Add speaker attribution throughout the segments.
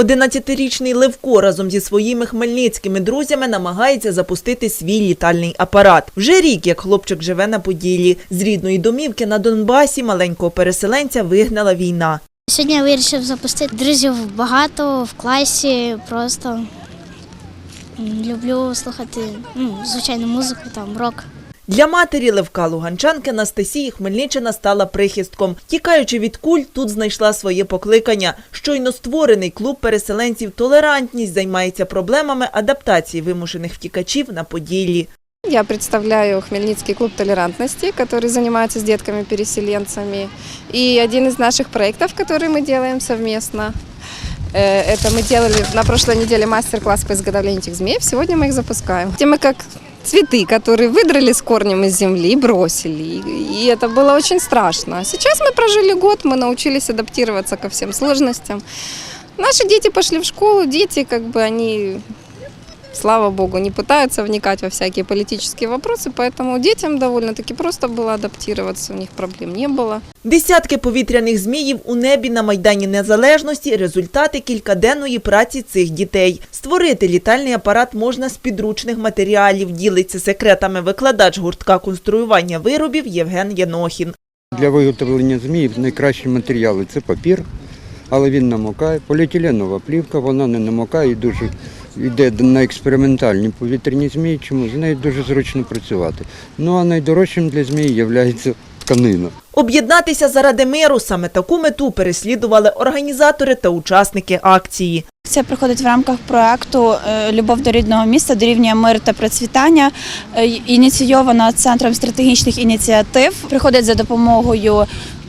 Speaker 1: 11-річний Левко разом зі своїми хмельницькими друзями намагається запустити свій літальний апарат. Вже рік, як хлопчик живе на Поділлі. З рідної домівки на Донбасі маленького переселенця вигнала війна.
Speaker 2: Сьогодні я вирішив запустити друзів багато в класі. Просто люблю слухати ну, звичайну музику, там рок.
Speaker 1: Для матері Левка Луганчанки Анастасії Хмельниччина стала прихистком. Тікаючи від куль, тут знайшла своє покликання. Щойно створений клуб переселенців «Толерантність» займається проблемами адаптації вимушених втікачів на Поділлі.
Speaker 3: Я представляю Хмельницкий клуб толерантности, который занимается с детками-переселенцами. И один из наших проектов, который мы делаем совместно, э, это мы делали на прошлой неделе мастер-класс по изготовлению этих змеев. Сегодня мы их запускаем. Те мы как цветы, которые выдрали с корнем из земли и бросили. И это было очень страшно. Сейчас мы прожили год, мы научились адаптироваться ко всем сложностям. Наши дети пошли в школу, дети как бы они слава богу, не пытаются вникать во всякие политические вопросы, поэтому детям довольно-таки просто было адаптироваться, у них проблем не было.
Speaker 1: Десятки повітряних зміїв у небі на Майдані Незалежності – результати кількаденної праці цих дітей. Створити літальний апарат можна з підручних матеріалів, ділиться секретами викладач гуртка конструювання виробів Євген Янохін.
Speaker 4: Для виготовлення зміїв найкращі матеріали це папір, але він намокає. Поліетиленова плівка, вона не намокає і дуже йде на експериментальні повітряні змії, чому з нею дуже зручно працювати. Ну а найдорожчим для змії є тканина.
Speaker 1: Об'єднатися заради миру – саме таку мету переслідували організатори та учасники акції.
Speaker 5: Це проходить в рамках проекту е, Любов до рідного міста дорівнює мир та процвітання, е, ініційована центром стратегічних ініціатив. Приходить за допомогою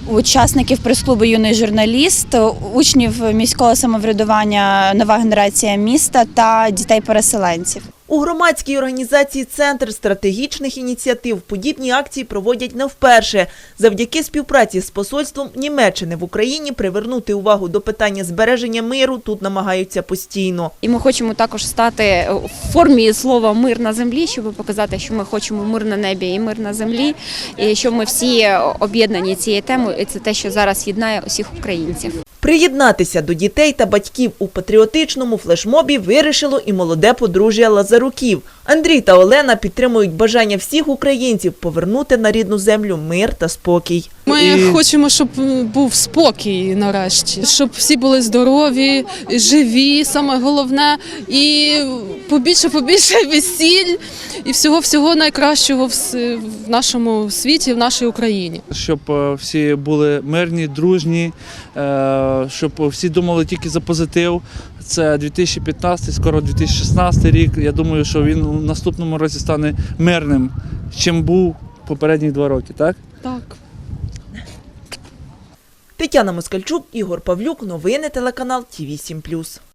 Speaker 5: учасників прес-клубу Юний журналіст, учнів міського самоврядування Нова генерація міста та дітей-переселенців.
Speaker 1: У громадській організації «Центр стратегічних ініціатив» подібні акції проводять не вперше. Завдяки співпраці з посольством Німеччини в Україні привернути увагу до питання збереження миру тут намагаються постійно.
Speaker 6: І ми хочемо також стати в формі слова мир на землі, щоб показати, що ми хочемо мир на небі і мир на землі, і що ми всі об'єднані цією темою. І це те, що зараз єднає усіх українців.
Speaker 1: Приєднатися до дітей та батьків у патріотичному флешмобі вирішило і молоде подружжя Лазаруків. Андрій та Олена підтримують бажання всіх українців повернути на рідну землю мир та спокій.
Speaker 7: Ми хочемо, щоб був спокій нарешті, щоб всі були здорові, живі, саме головне, і побільше, побільше весіль і всього всього найкращого в в нашому світі, в нашій Україні.
Speaker 8: щоб е, всі були мирні, дружні, е, щоб всі думали тільки за позитив. Це 2015, скоро 2016 рік. Я думаю, що він у наступному році стане мирним, чим був попередні два роки, так?
Speaker 7: Так.
Speaker 1: Тетяна Москальчук, Ігор Павлюк. Новини телеканал ТІВІ 7+.